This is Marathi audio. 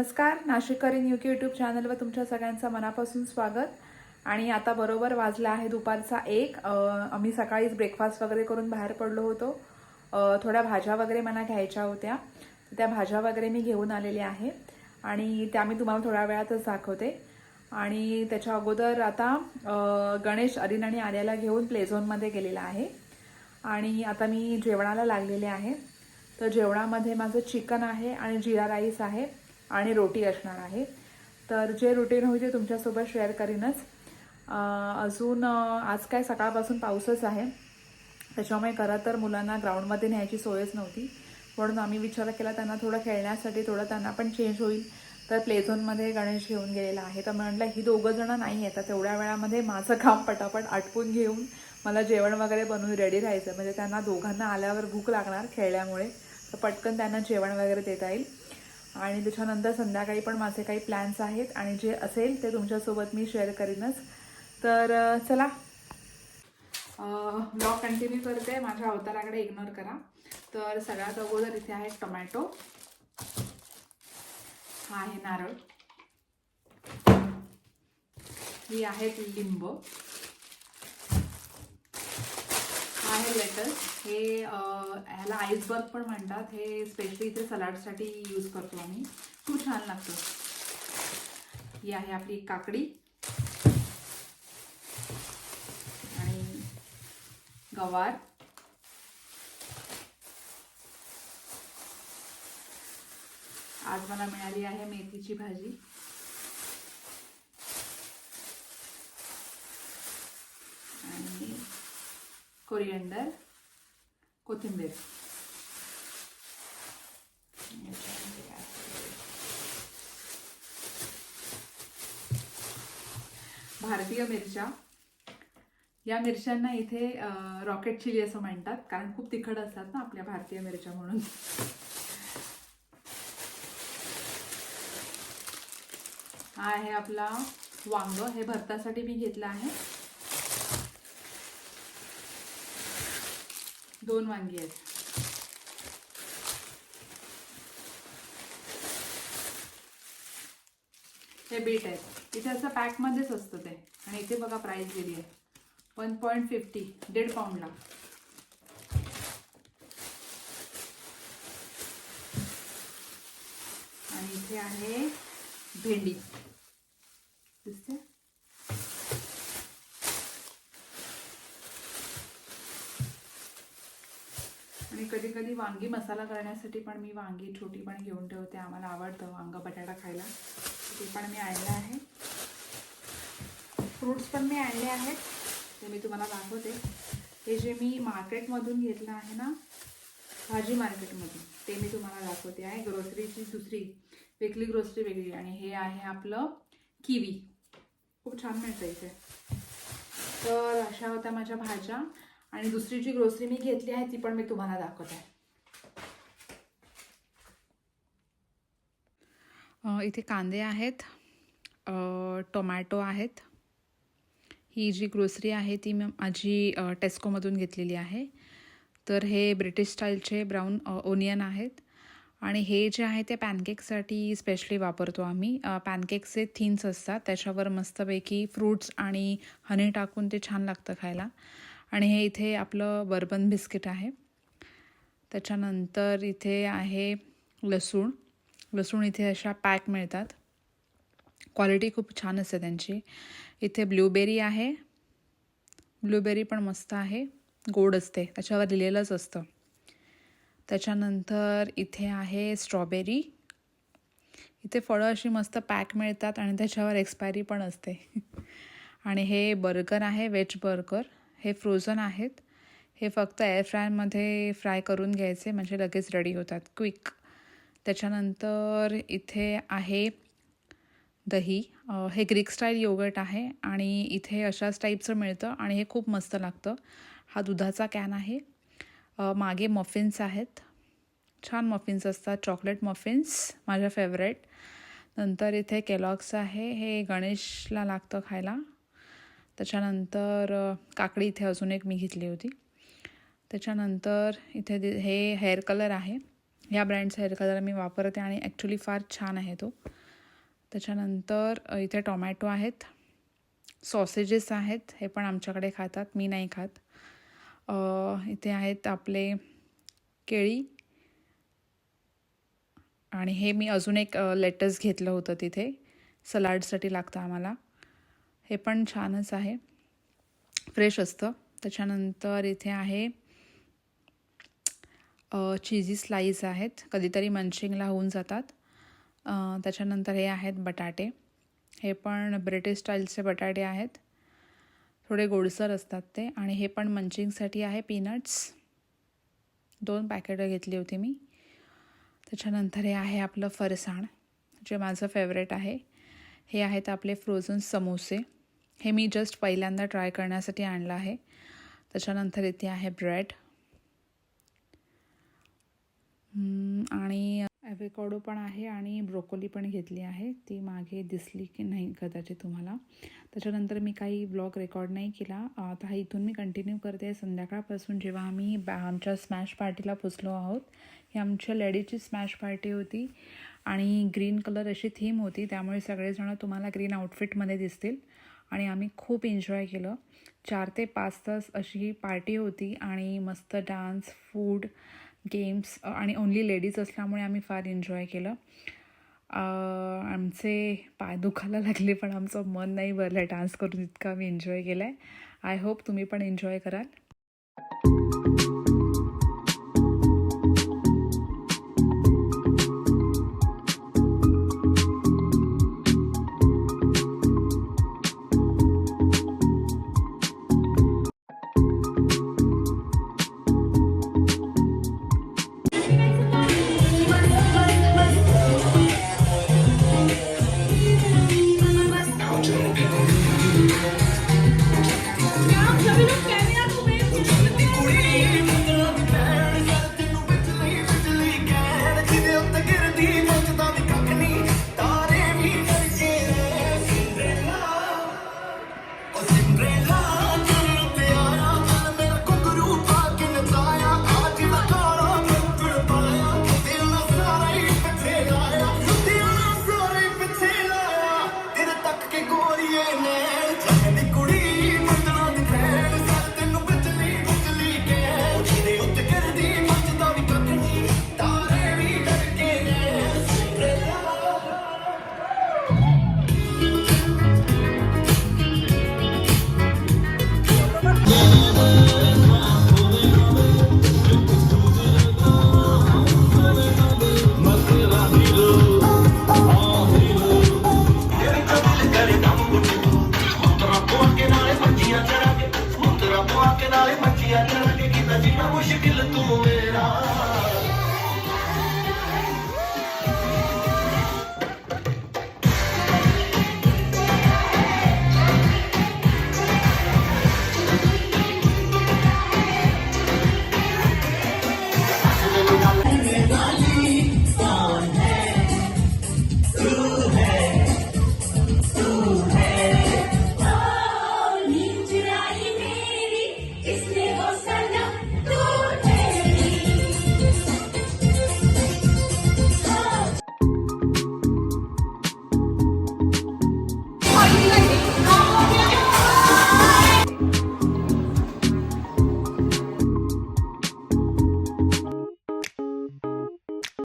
नमस्कार. नाशिककरीन यू के यूट्यूब चॅनलवर तुमच्या सगळ्यांचं मनापासून स्वागत. आणि आता बरोबर वाजला आहे दुपारचा एक. आम्ही सकाळीच ब्रेकफास्ट वगैरे करून बाहेर पडलो होतो. थोड्या भाज्या वगैरे मला घ्यायच्या होत्या. त्या भाज्या वगैरे मी घेऊन आलेल्या आहे. आणि त्या मी तुम्हाला थोड्या वेळातच दाखवते. आणि त्याच्या अगोदर आता गणेश अरिन आणि आर्याला घेऊन प्लेझोनमध्ये गेलेला आहे. आणि आता मी जेवणाला लागलेले आहे. तर जेवणामध्ये माझं चिकन आहे आणि जिरा राईस आहे. आणि रोटी असणार आहे. तर जे रुटीन होईल ते तुमच्यासोबत शेअर करीनच. अजून आज काय सकाळपासून पाऊसच आहे. त्याच्यामुळे खरं तर मुलांना ग्राउंडमध्ये न्यायची सोयच नव्हती. म्हणून आम्ही विचार केला त्यांना थोडं खेळण्यासाठी थोडं त्यांना पण चेंज होईल. तर प्लेझोनमध्ये गणेश घेऊन गेलेला आहे. तर म्हटलं ही दोघं जणं नाही येतात तेवढ्या वेळामध्ये माझं काम पटापट आटपून घेऊन मला जेवण वगैरे बनवून रेडी राहायचं म्हणजे त्यांना दोघांना आल्यावर भूक लागणार खेळल्यामुळे. तर पटकन त्यांना जेवण वगैरे देता येईल. आणि त्याच्यानंतर संध्याकाळी पण माझे काही प्लॅन्स आहेत आणि जे असेल ते तुमच्यासोबत मी शेअर करीनच. तर चला. ब्लॉग कंटिन्यू करते. माझ्या अवताराकडे इग्नोर करा. तर सगळ्यात अगोदर इथे आहे टोमॅटो हा आहे नारळ. ही आहेत लिंब हा आहे लेटस हे ह्याला आईसबर्ग पण म्हणतात. हे स्पेशली इथे सलाडसाठी यूज करतो आम्ही. खूप छान लागतं. ही आहे आपली काकडी. आणि गवार. आज मला मिळाली आहे मेथीची भाजी आणि कोरिअंडर कोथिंबीर भारतीय मिरच्या. या मिरच्यांना इथे रॉकेट चिली असं म्हणतात कारण खूप तिखट असतात ना आपल्या भारतीय मिरच्या म्हणून. हा आहे आपला वांग. हे भरतासाठी मी घेतलं आहे. दोन वांगी आहेत. हे बीट आहेत. इथे असं पॅकमध्येच असतं ते. आणि इथे बघा प्राईस दिली आहे. वन पॉईंट फिफ्टी दीड पाऊंडला आणि इथे आहे भेंडी. दिसते? आणि कधी वांगी मसाला करण्यासाठी पण मी वांगी छोटी पण घेऊन ठेवते. आम्हाला आवडतं वांग बटाटा खायला. ते पण मी आणलं आहे. फ्रूट्स पण मी आणले आहेत. ते मी तुम्हाला दाखवते. हे जे मी मार्केटमधून घेतलं आहे ना भाजी मार्केटमधून ते मी तुम्हाला दाखवते आहे. ग्रोसरीची दुसरी वेगळी ग्रोसरी वेगळी. आणि हे आहे आपलं किवी. खूप छान मिळतं इथे. तर अशा होत्या माझ्या भाज्या. आणि दुसरी जी ग्रोसरी मी घेतली आहे ती पण मी तुम्हाला दाखवत. आहे इथे कांदे आहेत टोमॅटो आहेत. ही जी ग्रोसरी आहे ती मी माझी टेस्कोमधून घेतलेली आहे. तर हे ब्रिटिश स्टाईलचे ब्राऊन ओनियन आहेत. आणि हे जे आहे ते पॅनकेकसाठी स्पेशली वापरतो आम्ही. पॅनकेकचे थिन्स असतात. त्याच्यावर मस्तपैकी फ्रूट्स आणि हनी टाकून ते छान लागतं खायला. आणि हे इथे आपलं बर्बन बिस्किट आहे. त्याच्यानंतर इथे आहे लसूण. लसूण इथे अशा पॅक मिळतात. क्वालिटी खूप छान असते त्यांची. इथे ब्लूबेरी आहे. ब्लूबेरी पण मस्त आहे. गोड असते. त्याच्यावर लिहिलेलंच असतं. त्याच्यानंतर इथे आहे स्ट्रॉबेरी. इथे फळं अशी मस्त पॅक मिळतात आणि त्याच्यावर एक्सपायरी पण असते. आणि हे बर्गर आहे वेज बर्गर. हे फ्रोझन आहेत. हे फक्त एअर फ्रायमध्ये फ्राय करून घ्यायचे. म्हणजे लगेच रेडी होतात. क्विक त्याच्यानंतर इथे आहे दही. हे ग्रीक स्टाईल योगर्ट आहे आणि इथे अशाच टाईपचं मिळतं आणि हे खूप मस्त लागतं. हा दुधाचा कॅन आहे. मागे मफिन्स आहेत. छान मफिन्स असतात. चॉकलेट मफिन्स माझ्या फेवरेट नंतर इथे केलॉग्स आहे. हे गणेशला लागतं खायला. त्याच्यानंतर काकडी इथे अजून एक मी घेतली होती. त्याच्यानंतर इथे हे हेअर कलर आहे. ह्या ब्रँडचा हेअर कलर मी वापरते आणि ॲक्च्युली फार छान आहे तो. त्याच्यानंतर इथे टोमॅटो आहेत. सॉसेजेस आहेत. हे पण आमच्याकडे खातात. मी नाही खात. इथे आहेत आपले केळी. आणि हे मी अजून एक लेटस घेतलं होतं तिथे. सलाडसाठी लागतं आम्हाला. हे पण छानच आहे. फ्रेश असतं. त्याच्यानंतर इथे आहे चीजी स्लाईस आहेत. कधीतरी मंचिंगला होऊन जातात. त्याच्यानंतर हे आहेत बटाटे. हे पण ब्रिटिश स्टाईलचे बटाटे आहेत. थोडे गोडसर असतात ते. आणि हे पण मंचिंगसाठी आहे पीनट्स दोन पॅकेटं घेतली होती मी. त्याच्यानंतर हे आहे आपलं फरसाण जे माझं फेवरेट आहे. हे आहेत आपले फ्रोझन समोसे. हे मी जस्ट पहिल्यांदा ट्राय करण्यासाठी आणलं आहे. त्याच्यानंतर इथे आहे ब्रेड आणि ॲव्हेकॉडो पण आहे आणि ब्रोकोली पण घेतली आहे. ती मागे दिसली की नाही कदाचित तुम्हाला. त्याच्यानंतर मी काही ब्लॉग रेकॉर्ड नाही केला. आता हा इथून मी कंटिन्यू करते. संध्याकाळपासून जेव्हा आम्ही बॅ आमच्या स्मॅश पार्टीला पोचलो आहोत ही आमच्या लेडीजची स्मॅश पार्टी होती आणि ग्रीन कलर अशी थीम होती. त्यामुळे सगळेजण तुम्हाला ग्रीन आउटफिटमध्ये दिसतील. आणि आम्ही खूप एन्जॉय केलं. चार ते पाच तास अशी पार्टी होती आणि मस्त डान्स फूड गेम्स आणि ओन्ली लेडीज असल्यामुळे आम्ही फार एन्जॉय केलं. आमचे पाय दुखायला लागले पण आमचं मन नाही भरलं. डान्स करून इतकं आम्ही एन्जॉय केलं आहे आय होप तुम्ही पण एन्जॉय कराल.